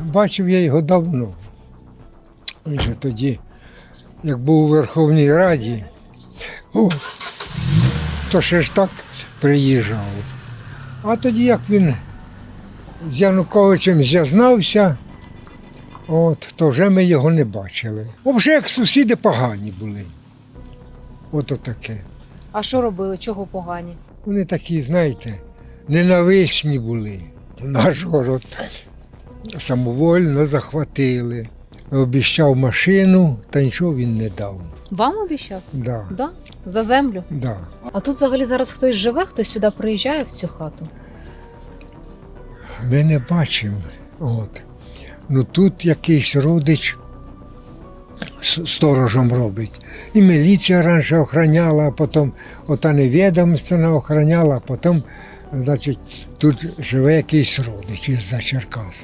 бачив я його давно. Він же тоді, як був у Верховній Раді, о, то ще ж так приїжджав. А тоді, як він з Януковичем з'язнався, от, то вже ми його не бачили. Взагалі, як сусіди погані були. От таке. А що робили? Чого погані? Вони такі, знаєте, ненависні були. Наш город самовольно захватили. Обіщав машину, та нічого він не дав. Вам обіщав? Да, Да? За землю. да. А тут взагалі зараз хтось живе, хтось сюди приїжджає в цю хату. Ми не бачимо. От. Ну тут якийсь родич с- сторожом робить. І міліція раніше охороняла, а потім ота невідомственна охороняла, а потім, значить, тут живе якийсь родич із-за Черкас.